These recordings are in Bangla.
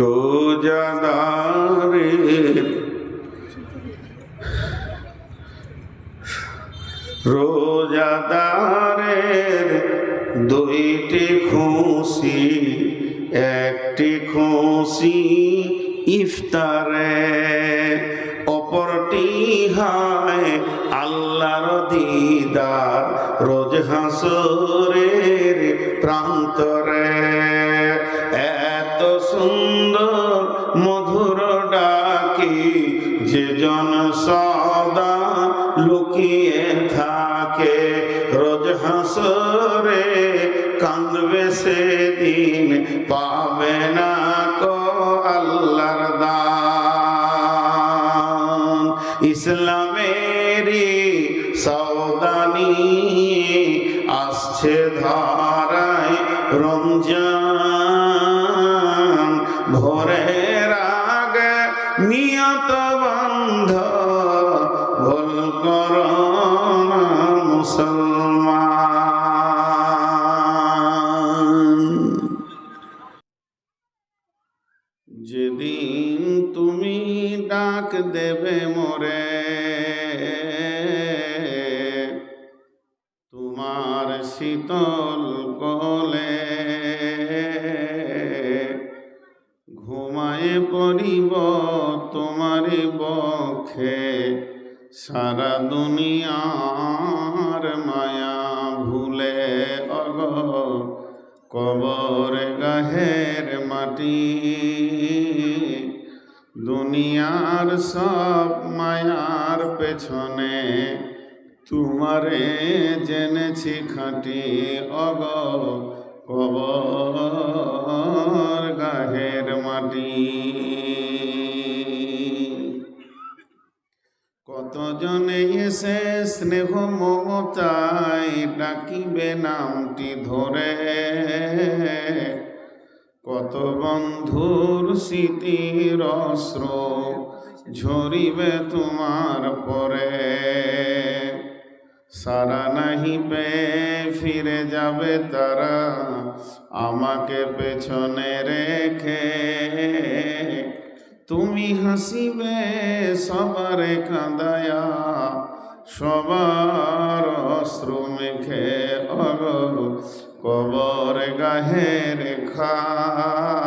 রোজাদারের রোজাদারের দুইটি খুশি, একটি খুশি ইফতারে, অপরটি হয় আল্লাহর দিদার রোজ হাসরের প্রান্তরে। এত সুন্দর পাবে না কো আল্লাহর দান। ইসলামেরই সৌদানি আসছে ধারায় রমজান। ভোরের আগে নিয়ত বন্ধ, ভুল করো মুসলমান। সারা দুনিয়ার মায়া ভুলে অগ, কবর গাহের মাটি। দুনিয়ার সব মায়ার পেছনে তোমারে জেনেছি খাটি অগ, কবর গাহের মাটি। কতজনে এসে স্নেহ মমতায় ডাকিবে নামটি ধরে। কত বন্ধুর স্মৃতির অস্ত্র ঝরিবে তোমার পরে। সারা নাহি পে ফিরে যাবে তারা আমাকে পেছনে রেখে। তুমি হাসিবে, সবারে কাঁদায়া, সবার অস্ত্র মেখে অগ কবর গাহের খাক।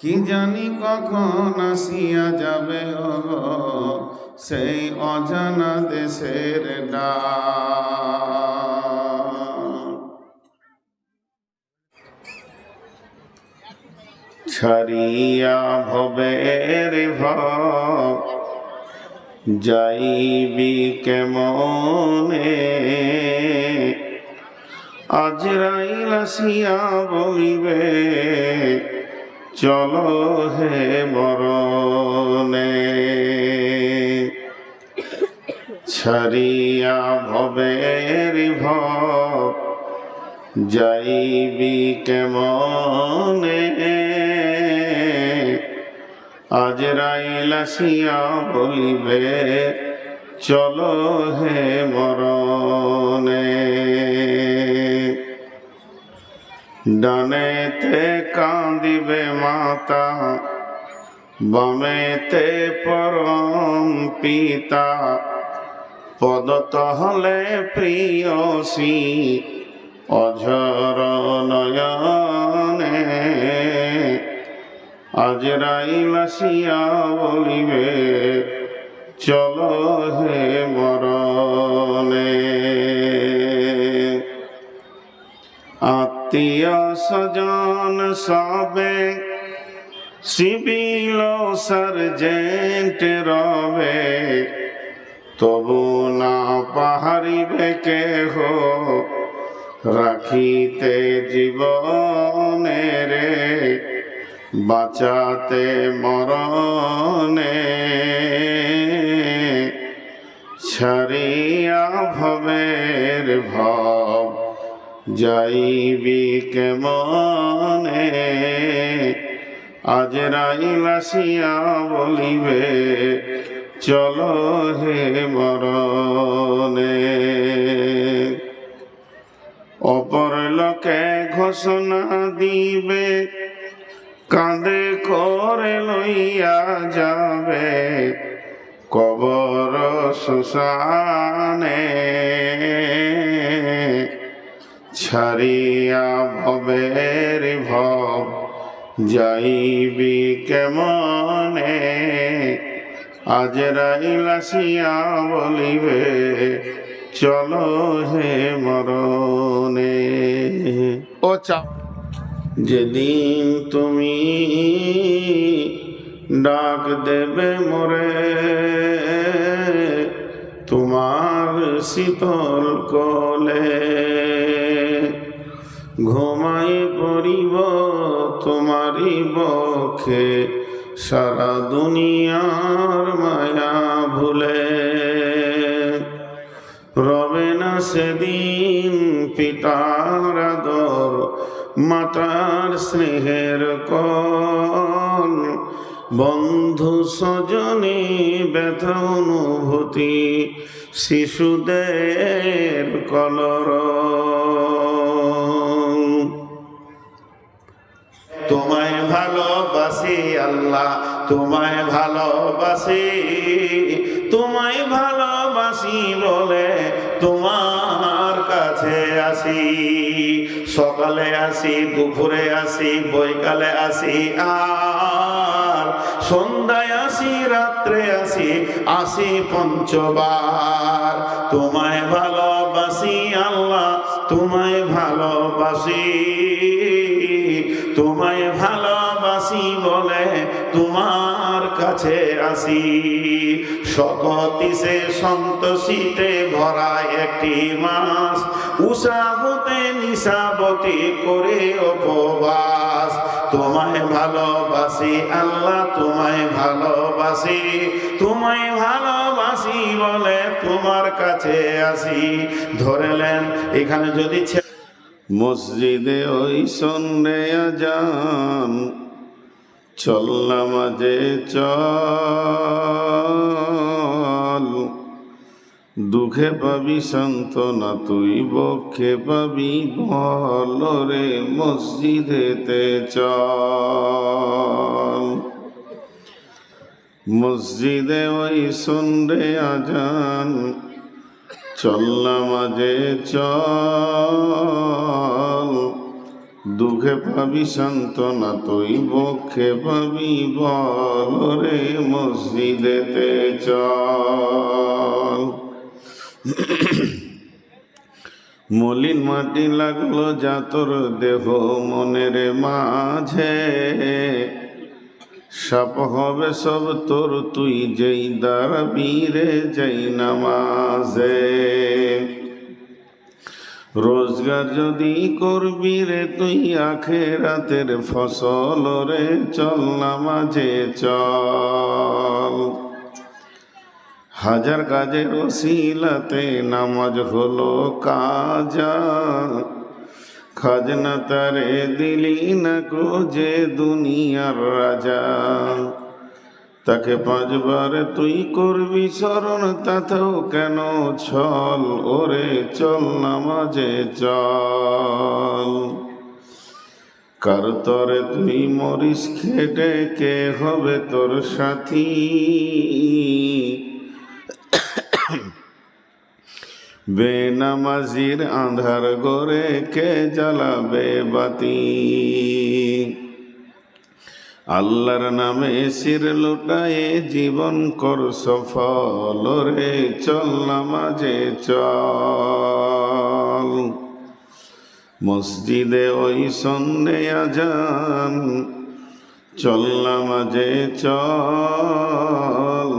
কি জানি কখন আসিয়া যাবে অগ সেই অজানা দেশের ডাক। ছাড়িয়া ভাব যাইবি কেমনে? আজরাইল আসিয়া বলিবে চলো হে মরণে। ছাড়িয়া ভাব যাইবি কেমনে? আজ রাইলাসিয়া বলিবে, চলো হে মরণে। ডানেতে কাঁদিবে মাতা, বামেতে পরম পিতা। পদতহলে প্রিয়সী, অঝর নয়নে আজ রাইলাসিয়া বলিবে, চলো হে মরণে। আত্মীয় সজন সবে, সিভিল সার্জেন্ট রবে, তবু না পাহারিবে কেহ, রাখিতে জীবনে রে বাঁচাতে মরণে ছাড়িয়া ভবের ভাব যাইবি কেমনে? আজ রাইলাসিয়া বলিবে, চলো হে মরণে। অপর লোকে ঘোষণা দিবে কাঁদে করে লইয়া যাবে কবর শ্মশানে। ছাড়িয়া ভবের ভব যাইবি কেমনে? আজ রাইলাসিয়া বলিবে, চলো হে মরণে। ও চা যেদিন তুমি ডাক দেবে মরে, তোমার শীতল কলে ঘুমাই পড়িব তোমারই বক্ষে সারা দুনিয়ার মায়া ভুলে। রবে না সেদিন পিতার আদর মাতার স্নেহের কল। বন্ধু সজনী ব্যথা অনুভূতি, শিশুদের কলর। তোমায় ভালোবাসি আল্লাহ, তোমায় ভালোবাসি তোমায় ভালোবাসি বলে তোমার কাছে আসি, সকালে আসি, দুপুরে আসি, বৈকালে আসি, আর সন্ধ্যায় আসি, রাত্রে আসি আসি পঞ্চবার। তোমায় ভালোবাসি আল্লাহ, তোমায় ভালোবাসি। তোমায় ভালোবাসি বলে তোমার কাছে আসি। শকতিসে সন্তোষিতে ভরা একটি মাস। উষা হতে নিশাবতী করে উপবাস। তোমায় ভালোবাসি, আল্লাহ তোমায় ভালোবাসি। তোমায় ভালোবাসি বলে তোমার কাছে আসি। ধরেলেন, এখানে যদি মসজিদে ওই সন্ধ্যে আজান চল্লা মাঝে চল। দুঃখে পাবি, সান্ত্বনা তুই, বক্ষে পাবি, বল রে মসজিদেতে চল। মসজিদে ওই সন্ধ্যে আজান চল্লা মাঝে চল। দুঃখে পাবি, সান্ত্বনা তুই, বক্ষে পাবি, বল রে মসজিদেতে চল। মলিন মাটি লাগল যা তোর দেহ মনের মাঝে। সাপ হবে সব তোর, তুই যেই দাঁড়াবি রে যেই নামাজে। রোজগার যদি করবি রে তুই আখে রাতের ফসল রে, চল নামাজে চল। হাজার কাজের ওসিলাতে নামাজ হলো কাজা। খাজনা তারে দিলি না গো যে দুনিয়ার রাজা। তাকে পাঁচবার তুই করবি স্মরণ, তাতেও কেন ছল? ওরে চল নামাজে চল। কার তরে তুই মরিস, খেটে কে হবে তোর সাথী? বেনামাজির আধার গড়ে কে জ্বালাবে বাতি? আল্লাহর নামে শির লুটায়ে জীবন কর সফল রে, চল নামাজে চল। মসজিদে ওই সন্ধে আজান, চল নামাজে চল।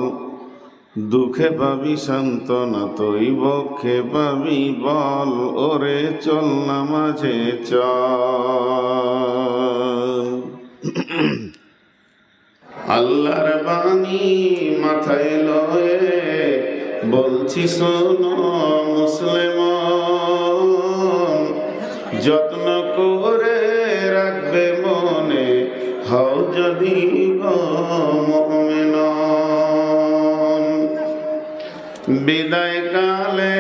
দুঃখে পাবি, সান্ত্বনা তুই বক্ষে পাবি, বল, ওরে চল নামাজে চল। আল্লাহর বাণী মাথায় লয়ে বলছি, শোনো মুসলিম, যত্ন করে রাখবে মনে হও যদি বিদায় কালে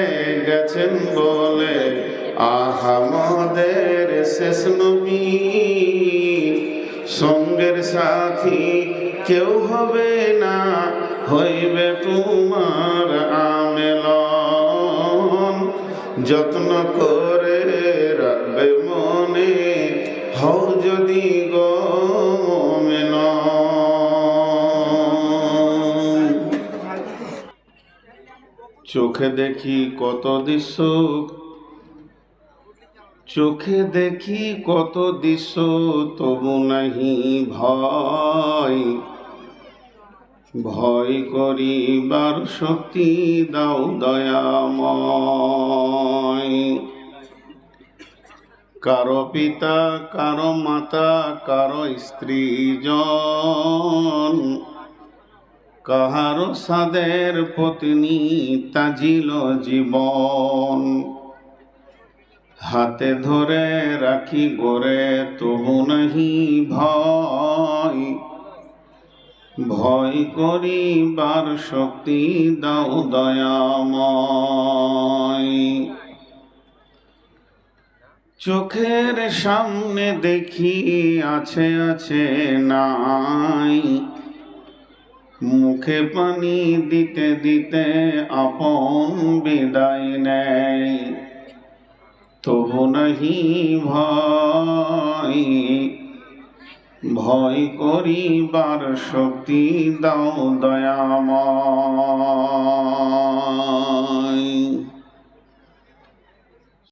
গেছেন বলে আহামদের শেষ নবী। সঙ্গের সাথী কেউ হবে না, হইবে তোমার আমেলন। যত্ন করে রাখবে মনে, হও যদি গমেন চোখে দেখি কত দৃশ্য চোখে দেখি কত দৃশ্য, তবু নাহি ভয়। ভয় করিবার শক্তি দাও দয়াময়। কারও পিতা, কারও মাতা, কারও স্ত্রী জন কাহারো সাদের পত্নী তাজিল জীবন। হাতে ধরে রাখি গোরে তবু নাহি ভয়। ভয় করিবার শক্তি দাও দয়াময়। চোখের সামনে দেখি আছে আছে নাই। মুখে পানি দিতে দিতে আপন বিদায় নেয়। তবু নাহি ভয় ভয় করিবার শক্তি দাও দয়াময়।